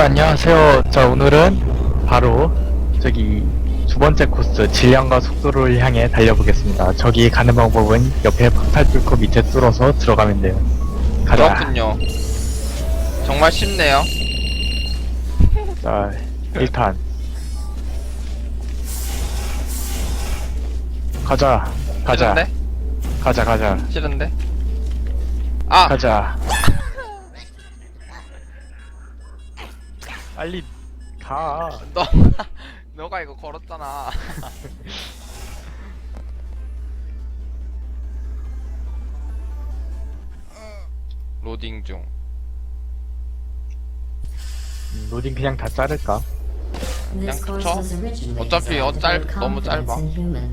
자, 안녕하세요. 자, 오늘은 바로 저기 두 번째 코스 질량과 속도를 향해 달려보겠습니다. 저기 가는 방법은 옆에 폭탄 뚫고 밑에 뚫어서 들어가면 돼요. 가자. 그렇군요. 정말 쉽네요. 자, 1탄. 가자. 가자. 싫은데? 가자, 가자. 싫은데? 아! 가자. 빨리 가. 너, 너가 이거 걸었잖아. 로딩 중. 음, 로딩 그냥 다 자를까? 그냥 그쵸? 어차피 어, 짧, 너무 짧아.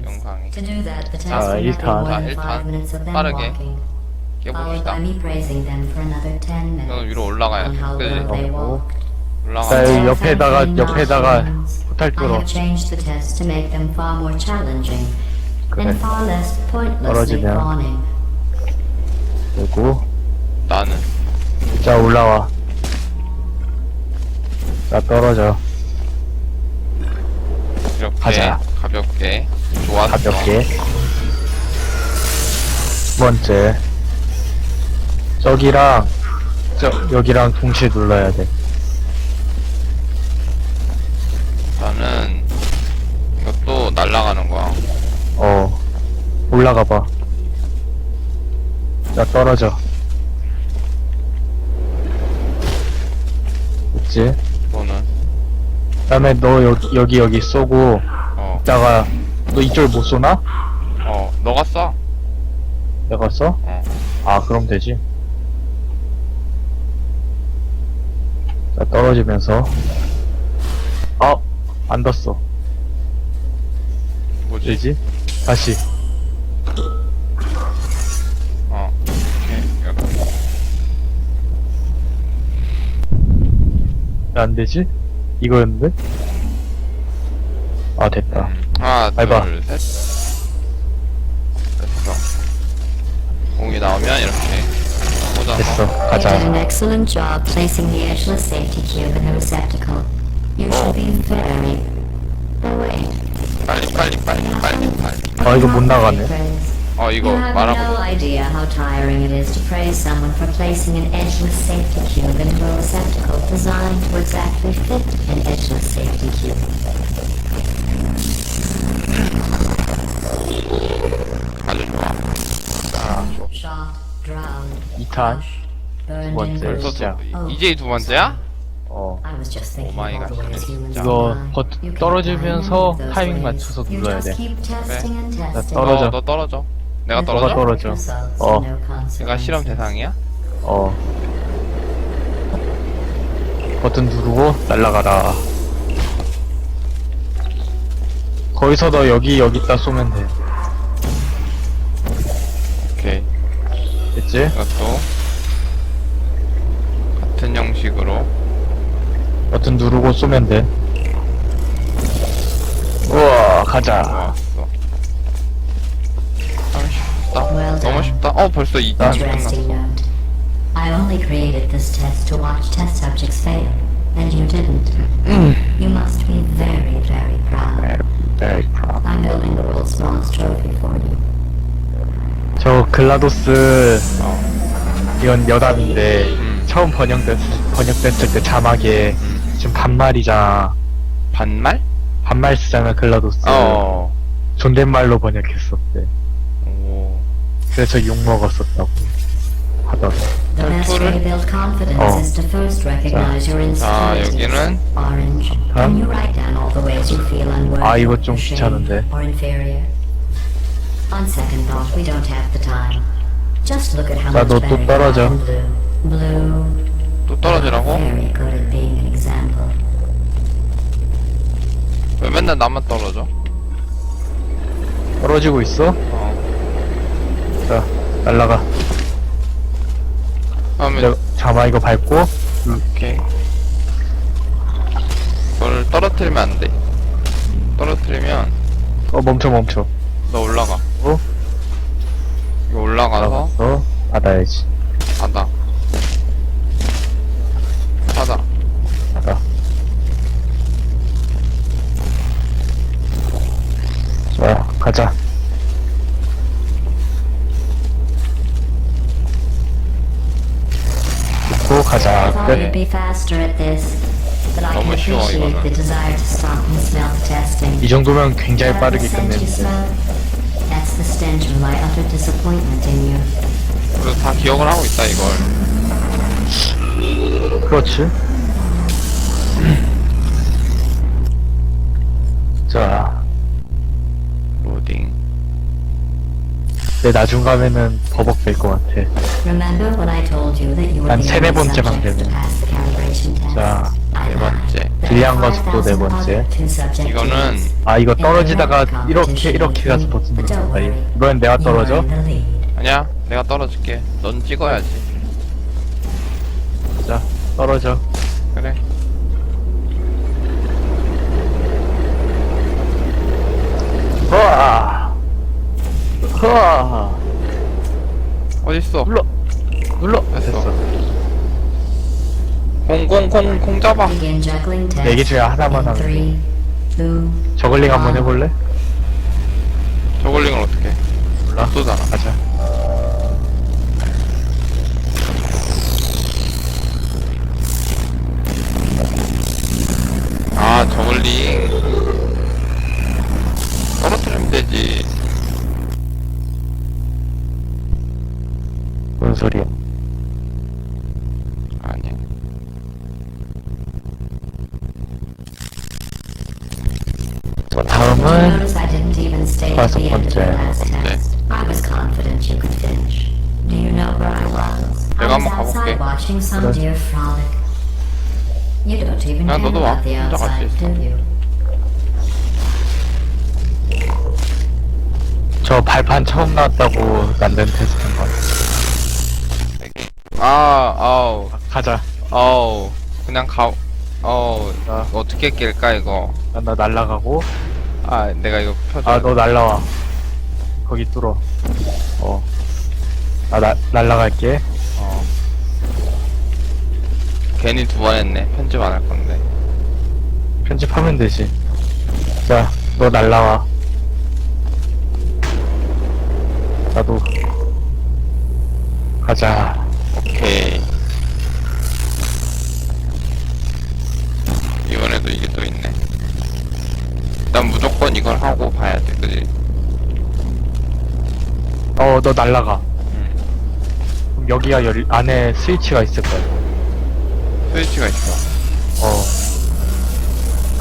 영상이. 자, 일탄. 자, 일탄. 빠르게. 깨봅시다. 이건 위로 올라가야 돼. 그지? 어. 자, 올라가. 여기 옆에다가, 옆에다가 포탈 뚫어. 그래. 떨어지면. 그리고, 나는. 자, 올라와. 자, 떨어져. 이렇게. 가자. 가볍게. 좋았어. 가볍게. 두 번째. 저기랑, 저, 여기랑 동시에 눌러야 돼. 나는 이것도 날아가는 거야. 어. 올라가 봐. 자, 떨어져. 됐지? 이거는 그 다음에 너 여기, 여기, 여기 쏘고, 어, 이따가, 너 이쪽을 못 쏘나? 어, 너가 써. 내가 써? 어. 아, 그럼 되지. 자, 떨어지면서. 아, 안 떴어. 뭐지? 되지? 다시. 어. 오케이. 이렇게. 왜안 되지? 이거였는데? 아, 됐다. 음, 하나, 밟아. 둘, 셋. 됐어. 공이 나오면 이렇게 꽂아서 됐어. You did 가자. an excellent job placing the edgeless safety cube in the receptacle. You should be very... Oh wait. 빨리 빨리 빨리 빨리 빨리. 아, 이거 못 나가네. Praise. 어 이거 You have no 말하고 idea how tiring it is to praise someone for placing an edgeless safety cube into a receptacle designed to exactly fit an edgeless safety cube. 아주 좋아. Shot, drowned, 2탄. burned in 번째. bruised. 진짜. Oh, 이제 두 번째야? 어. Humans 이거. 버, 떨어지면서 타이밍. 맞춰서 You 눌러야 돼. 나. 떨어져. 너, 너 떨어져. 내가 떨어져? 떨어져. 어. 내가 실험. 대상이야? 어. 버튼 누르고 날라가라. 거기서 너 여기 여기다 쏘면 돼. 오케이. 됐지? 이것도 같은 형식으로 버튼 누르고 쏘면 돼. 우와, 가자. 아 쉽다. 너무. 쉽다. 어 벌써 2탄 끝났어. Interesting note. I only created this test to watch test subjects fail, and you didn't. You must be very, very proud. Very, very proud. I'm building the world's smallest trophy for you. 저 글라도스 이건 여담인데 처음 번역됐, 번역됐을 때 자막에 지금 반말이잖아. 반말? 반말 쓰잖아 글라도스. 어. 존댓말로 번역했었대. 오. 그래서 욕 먹었었다고 하더라. The best way to build confidence Oh. is to first recognize your 자, insecurities. 여기는 Orange. 어? And you write down all the ways you feel unworthy, 아, 이거 좀 귀찮은데. or inferior. On second thought, we don't have the time. Just look at how 자, much 너또 better you are 떨어져. in blue. Blue. 또 떨어지라고? 왜 맨날 나만 떨어져? 떨어지고 있어? 어. 자, 날라가. 그러면 내가 자마 이거 밟고 오케이. 그걸 떨어뜨리면 안 돼. 떨어뜨리면 어 멈춰 멈춰. 너 올라가. 어? 이거 올라가서 어? 받아야지. 가자. 고 I 가자. 끝. be faster at this, but I can 너무 쉬워, appreciate 이거는. 이 정도면 굉장히 빠르게 the scent you 끝냈는데. smell? That's the stench of my utter disappointment in you. 그래서 다 기억을 하고 있다 이걸 그렇지. 자, 내 나중 가면은 버벅 될것 같아. Remember when I told you that you were 한 the 세네 only 번째 subjects to 방법이네. pass the calibration test? 자, 네. 번째. 길리안과 are 속도 네5,000 번째. 이거는. 아, 이거 떨어지다가 이렇게, 이렇게 가서 don't 눌렀다. worry. 이번엔 내가 떨어져? 아니야 내가 떨어질게 넌 찍어야지 자, 떨어져. 그래 허아! 허아! 어딨어 눌러! 눌러! 됐어. 됐어. 공공공 공 잡아 Begin juggling tests. 네개 중에 하나만 three, two, 저글링 한번 해볼래? 저글링을 어떻게 몰라. 쏘잖아 가자. 아 저글링 떨어뜨리면 되지 뭔 소리야? 아니야 자, 다음은 Notice I didn't even stay at 다섯 the end of your 번째. last 번째. test. I was confident you could finish. Do you know where I was? I 내가 was 한번 가볼게. outside watching some 그래. deer frolic. You don't even 야, care 너도 와. about the 혼자 갈수 outside, 있어. do you? 저 발판 처음 나왔다고 만든 테스트인가? 아 아우 가자. 아우 그냥 가 어우 아. 어떻게 깰까 이거 나, 나 날라가고. 아 내가 이거 펴줘 아, 너 날라와. 거기 뚫어. 어. 나, 나, 날라갈게. 어. 괜히 두 번 했네 편집 안 할 건데 편집하면 되지. 자, 너 날라와. 나도. 가자. 오케이 이번에도 이게 또 있네 난 무조건 이걸 하고 봐야 돼 그지 어, 너 날라가. 응 그럼 여기가 열, 안에 스위치가 있을 거야. 스위치가 있어 어.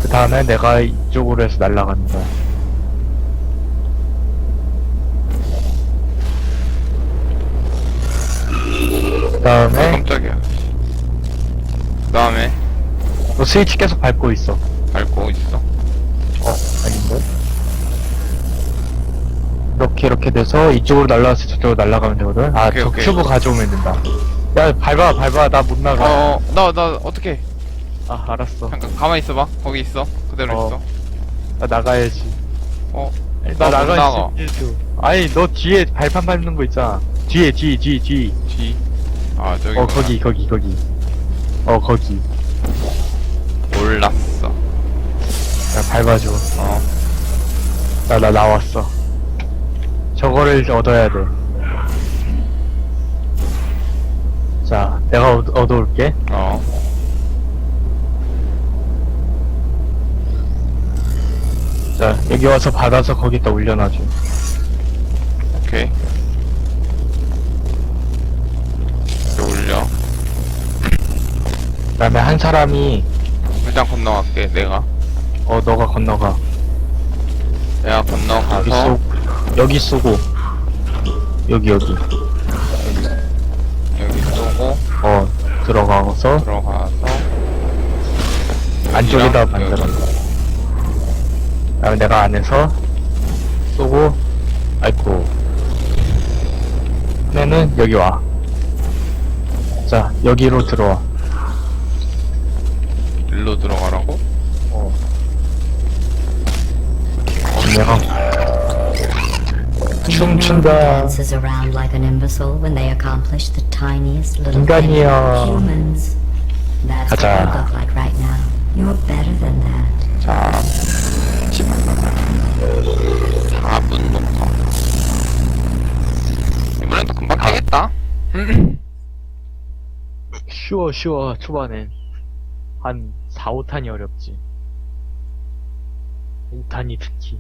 그 다음에 내가 이쪽으로 해서 날아가는 거야. 아, 다음에 깜짝이야 그 다음에 너 스위치 계속 밟고 있어. 밟고 있어 어, 아닌데? 이렇게 이렇게 돼서 이쪽으로 날아가서 저쪽으로 날아가면 되거든? 아, 오케이, 저 오케이. 큐브 가져오면 된다. 야, 밟아, 밟아. 나 못 나가. 어 나 나 어떻게 아, 알았어. 잠깐 가만히 있어봐 거기 있어 그대로 어. 있어 나 나가야지. 어 나 나못 나가 나가. 아니, 너 뒤에 발판 밟는 거 있잖아. 뒤에, 뒤, 뒤, 뒤. 뒤? 아 저기 어, 거기, 거기, 거기. 어, 거기. 몰랐어 야, 밟아줘. 어 나, 나 나왔어. 저거를 얻어야 돼. 자, 내가 얻, 얻어올게. 어. 자, 여기 와서 받아서 거기다 올려놔줘. 오케이. 이렇게 올려. 그 다음에 한 사람이, 일단 건너갈게, 내가. 어, 너가 건너가. 내가 여기 건너가서, 쏘, 여기 쏘고. 여기, 여기. 여기 쏘고, 어, 들어가서, 들어가서, 안쪽에다 여기랑 만들어. 여기. 그 다음에 내가 안에서, 쏘고, 아이고. 얘는 여기 와. 자, 여기로 들어와. 일로 들어가라고? 어. 춤춘다. dances around like an imbecile when they accomplish the tiniest little thing. 인간이야. Humans. That's what 가자. you look like right now. You're better than that. 자, 집안 다문 농사. 이번엔 또 금방 가겠다. 쉬워 쉬워 초반엔 한 4, 5탄이 어렵지 5탄이 특히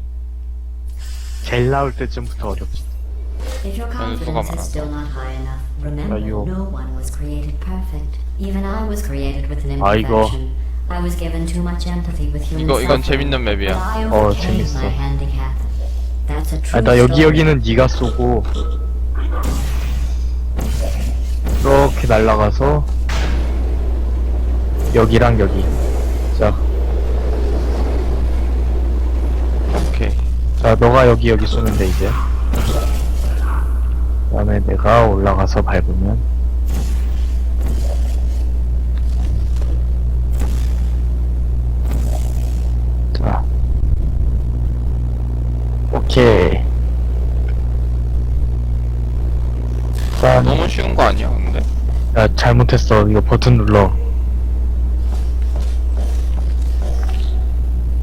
제일 나올 때쯤부터 어렵지 If your 수가 confidence 많아. is still not high enough, remember 아이고. no one was created perfect. Even I was created with an 아이고. imperfection. I was given too much empathy with human 이거 이건 suffering, 재밌는 but 맵이야. I 어, overcame 재밌어. my handicap. That's a true 아, 나 여기 story. 여기는 네가 쏘고 이렇게 날아가서 여기랑 여기 자, 오케이. 자 너가 여기 여기 쏘면 돼 이제. 그 다음에 내가 올라가서 밟으면. 자. 오케이. 일단 너무 쉬운 거 아니야, 근데? 야 잘못했어. 이거 버튼 눌러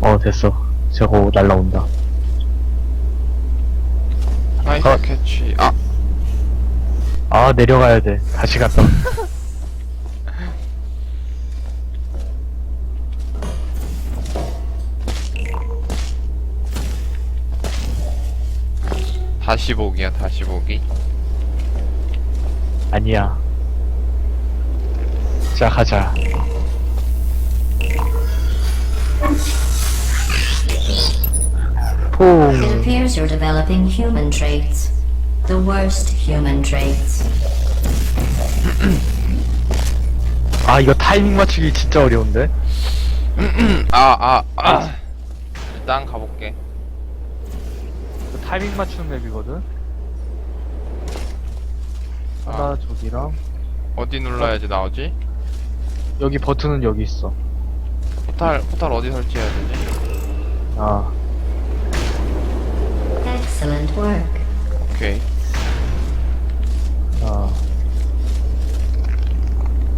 어 됐어. 저거 날라온다. 나이스 어. 캐치. 아, 아 내려가야 돼. 다시 갔다 다시 보기야, 다시 보기. 아니야. 자 가자 It 퐁 appears you're developing human traits. The worst human traits. 아 이거 타이밍 맞추기 진짜 어려운데 아, 아, 아. 일단 가볼게. 이거 타이밍 맞추는 맵이거든 하나 저기랑 어디 눌러야지 나오지? 여기 버튼은 여기 있어 포탈, 포탈 어디 설치해야 되지? 아 Excellent work. 오케이. 아.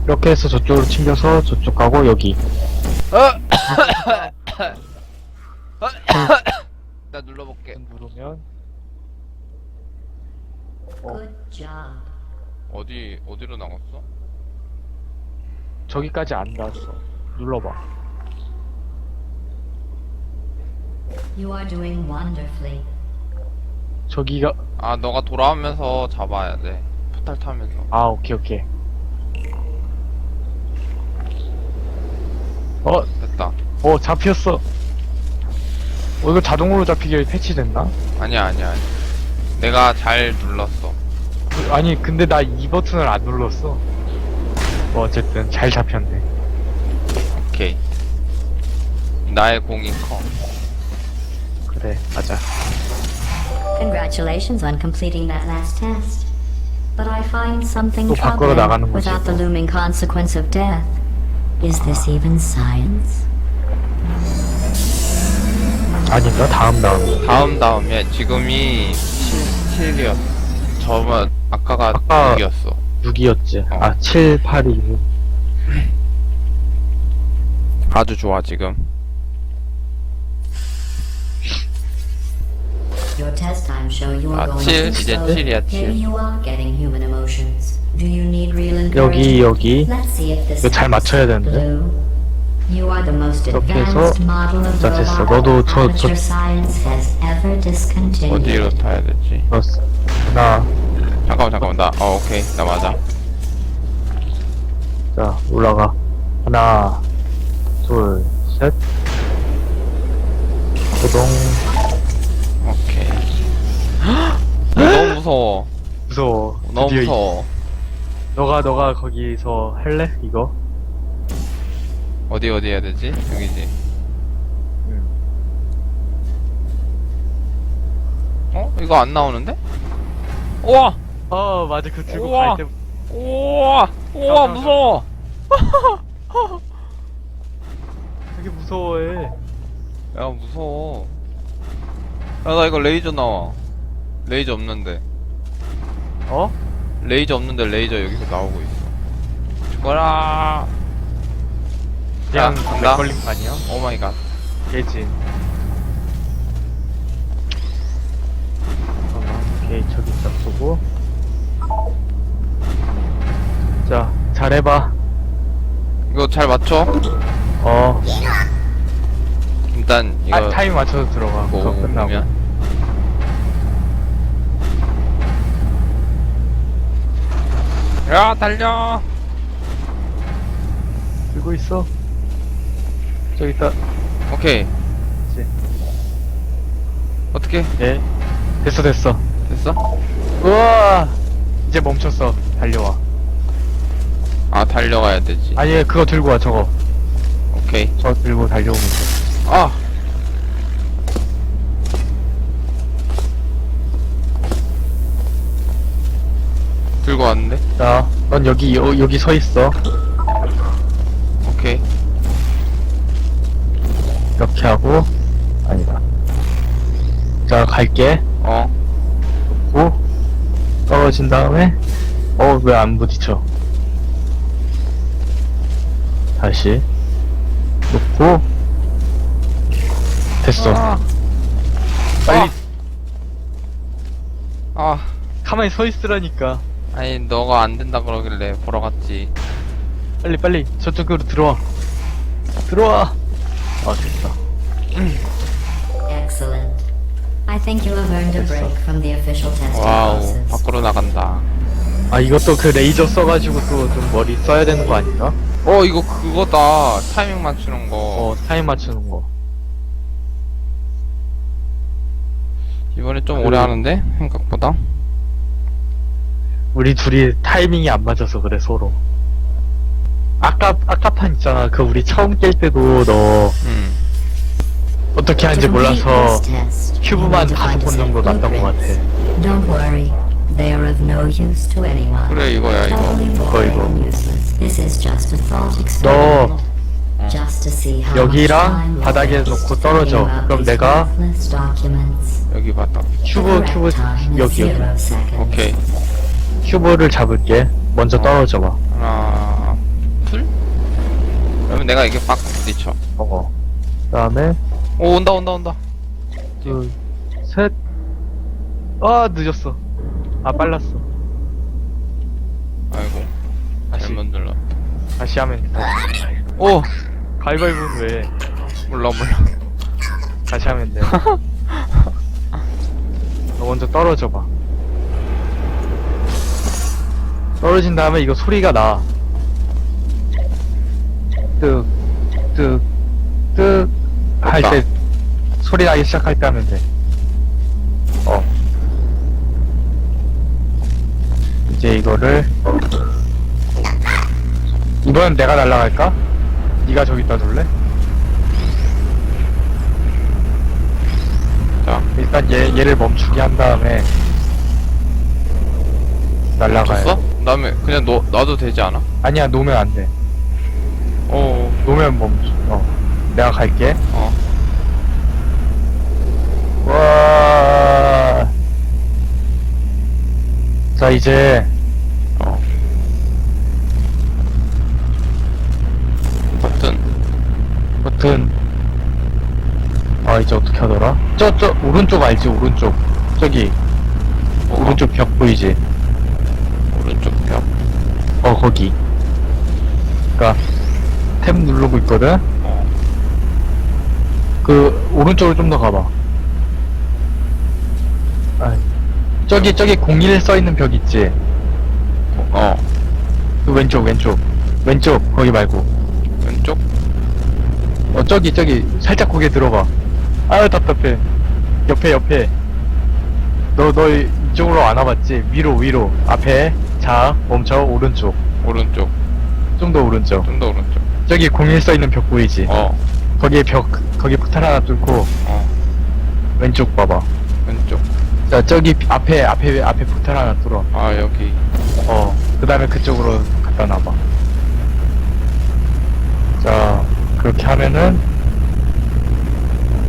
이렇게 해서 저쪽으로 챙겨서 저쪽 가고 여기 어! 나 눌러볼게. 누르면 Good job. 어디, 어디로 나갔어? 저기까지 안 닿았어 눌러봐 You are doing wonderfully. 저기가 아, 너가 돌아오면서 잡아야 돼. 포탈 타면서. 아 오케이 오케이 어? 됐다. 어 잡혔어 어 이거 자동으로 잡히게 패치됐나? 아니야, 아니야, 아니야. 내가 잘 눌렀어. 아니 근데 나 이 버튼을 안 눌렀어 뭐 어쨌든 잘 잡혔네 오케이. 나의 공이 커. 그래 맞아 Congratulations on completing that last test. But I find something 또 밖으로 나가는 troubling 거지, without the 이거. looming consequence of death. Is this even science? 아닌가? 다음 다음 다음 다음에 지금이 7, 7이었어. 저번 아까가 아까- 6이었어. 6이었지 어. 아 7, 8, 2 아주 좋아 지금. Your test times show you are 아, going 칠, too 이제. 칠이야, Maybe 칠. you are getting human emotions. Do you need real 여기 encouragement? 여기 Let's see if this 이거 잘 helps. 맞춰야 되는데. Blue. You are the most 이렇게 advanced 해서 model of 자, 됐어. robot 너도 저- amateur 저- science has ever discontinued. 어디로 타야 되지? 넣었어 하나 잠깐만 잠깐만 나 어 오케이 나 맞아. 자 올라가 하나 둘셋 고동 무 무서워. 무서워 너무 드디어 이- 무서워. 너가 너가 거기서 할래? 이거? 어디 어디 해야 되지? 여기지. 응. 어? 이거 안 나오는데? 우와! 어 맞아 그 들고 우와. 갈 때 우와! 우와 무서워! 되게 무서워해 야 무서워. 야 나 이거 레이저 나와. 레이저 없는데. 어? 레이저 없는데 레이저 여기서 나오고 있어. 죽어라! 그냥 야, 간다. 맥걸린 거 아니야? 오 마이 갓. 잠깐만 오케이 저기 딱 쏘고 자, 잘해봐. 이거 잘 맞춰? 어, 일단 이거 아, 타임 맞춰서 들어가. 그거 끝나고. 보면 야 달려 들고 있어. 저기 있다. 오케이 그치. 어떻게 예. 됐어, 됐어. 됐어? 우와! 이제 멈췄어. 달려와. 아 달려가야 되지 아니, 그거 들고 와, 저거. 오케이 저 들고 달려오면 돼. 아 들고 왔는데 자, 넌 여기, 여, 여기 서 있어. 오케이 이렇게 하고, 아니다. 자, 갈게. 어 오, 떨어진 다음에, 어, 왜 안 부딪혀? 다시, 놓고, 됐어. 아, 빨리, 아 가만히 서 있으라니까. 아니 너가 안 된다 그러길래 보러 갔지 빨리, 빨리, 저쪽으로 들어와. 들어와! 아, 됐다. Excellent. I think you have earned a break from the official testing 와우 process. 밖으로 나간다 아, 이것도 그 레이저 써가지고 또 좀 머리 써야 되는 거 아닌가? 어 이거 그거다 타이밍 맞추는 거 어, 타임 맞추는 거. 이번에 좀 그- 오래 하는데 생각보다 우리 둘이 타이밍이 안 맞아서 그래, 서로. 아까, 아까 판 있잖아. 그 우리 처음 깰 때도 너 음 어떻게 하는지 몰라서 큐브만 다섯 번 정도 났던 것 같아. blueprints. Don't worry, they are of no use to anyone. 그래 이거야 이거 이거, 이거. and useless. This is just a thought experiment. 너 Just to see how 여기랑 time 바닥에 놓고 떨어져. 그럼 내가. 여기 봤다 큐브, 큐브, 여기, 여기. 오케이 큐브를 잡을게. 먼저 어. 떨어져 봐. 하나 둘 그러면 내가 이게 빡 부딪혀 어. 그 다음에, 오 온다 온다 온다 둘, 셋. 아, 늦었어. 아, 빨랐어. 아이고 다시, 잘못 눌러 다시 하면 된다. 오 가위바위보는 왜? 몰라 몰라 다시 하면 돼. 너 먼저 떨어져 봐. 떨어진 다음에 이거 소리가 나. 뜩, 뜩, 뜩, 할. 때, 소리 나기 시작할 때 하면 돼. 어. 이제 이거를, 이번엔 내가 날라갈까? 네가 저기다 둘래? 자 일단 얘, 얘를 멈추게 한 다음에 날라가요. 줬어? 그다음에 그냥 놓, 놔도 되지 않아? 아니야, 놓으면 안 돼. 어 놓으면 멈춰. 어. 내가 갈게. 어. 와. 자, 이제 어. 버튼 버튼. 아, 이제 어떻게 하더라? 저, 저, 오른쪽 알지? 오른쪽. 저기, 어, 오른쪽 벽 보이지? 거기. 그니까, 탭 누르고 있거든? 어. 그 오른쪽으로 좀 더 가봐. 아, 저기 저기 01 써 있는 벽 있지. 어 그 왼쪽 왼쪽 왼쪽 거기 말고. 왼쪽 어 저기 저기 살짝 고개 들어봐. 아유 답답해. 옆에 옆에. 너 너 이쪽으로 안 와봤지? 위로 위로 앞에 자 멈춰 오른쪽 오른쪽 좀 더 오른쪽. 좀 더 오른쪽 저기 01 써 있는 벽 보이지? 어 거기에 벽 거기 포탈 하나 뚫고 어. 왼쪽 봐봐. 왼쪽 자 저기 앞에 앞에 앞에 포탈 하나 뚫어. 아 여기 어, 그 다음에 그쪽으로 갖다 놔봐. 자, 그렇게 하면은,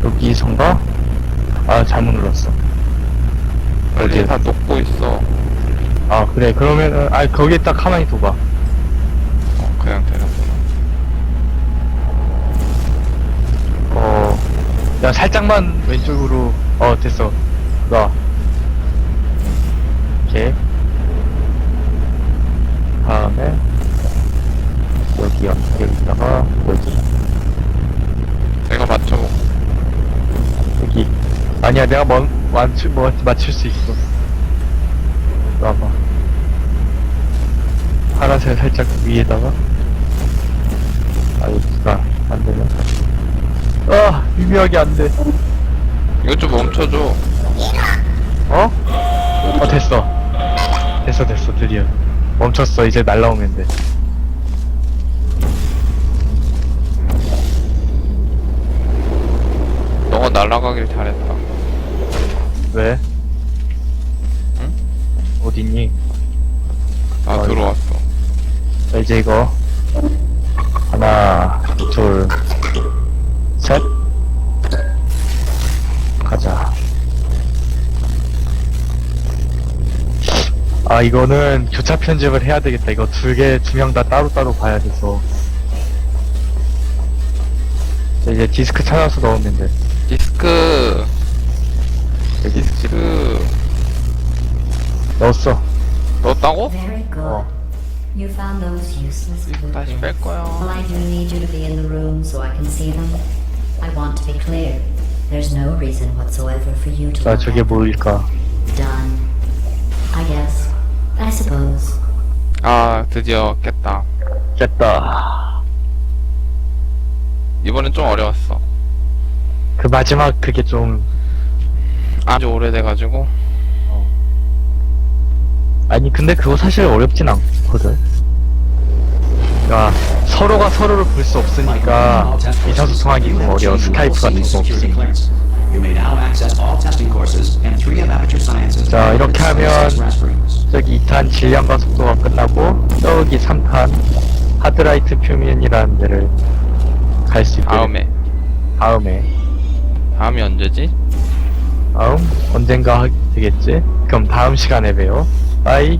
여기 선가? 아, 잘못 눌렀어. 빨리 어디? 다 녹고 있어 아, 그래. 그러면은, 아, 거기에 딱 가만히 둬봐. 어 그냥 되는구나 어, 야, 살짝만 왼쪽으로, 어, 됐어. 놔. 이렇게. 다음에, 어디 여기다가 뭐지 내가 맞춰. 여기 아니야 내가 뭐, 맞출 뭐 맞출 수 있어 와봐 파란색 살짝 위에다가 아 여기가 안 되네 아 미묘하게 안돼 이것 좀 멈춰줘. 어? 어 됐어 됐어 됐어 드디어 멈췄어 이제 날라오면 돼 너가 날아가길 잘했다. 왜? 응? 어딨니? 나 어, 들어왔어. 자 이제 이거 하나 둘 셋 가자 아 이거는 교차 편집을 해야 되겠다 이거 두 개 두 명 다 따로따로 봐야 돼서 자 이제 디스크 찾아서 넣으면 돼 디스크. 여기 디스크. 넣었어 넣었다고? Very good. Oh. You found those useless 다시 뺄. 거야. Well, I do need you to be in the room so I can see them. I want to be clear. There's no reason whatsoever for you to 자 look 저게 at them. 뭐일까 Done. I guess. I suppose. 아, 드디어 깼다. 깼다 이번엔 좀 어려웠어. 그 마지막 그게 좀 아주 오래돼가지고. 아니 근데 그거 사실 어렵진 않 거든. 그러니까 서로가 서로를 볼 수 없으니까 의사소통하기 좀 어려워. 스카이프 같은 거 없으니까. 자 이렇게 하면 저기 2탄 질량과 속도가 끝나고 저기 3탄 하드라이트 표면이라는 데를 갈 수 있게. 다음에. 다음에. 다음이 언제지? 다음 언젠가 하- 되겠지? 그럼 다음 시간에 봬요. 빠이.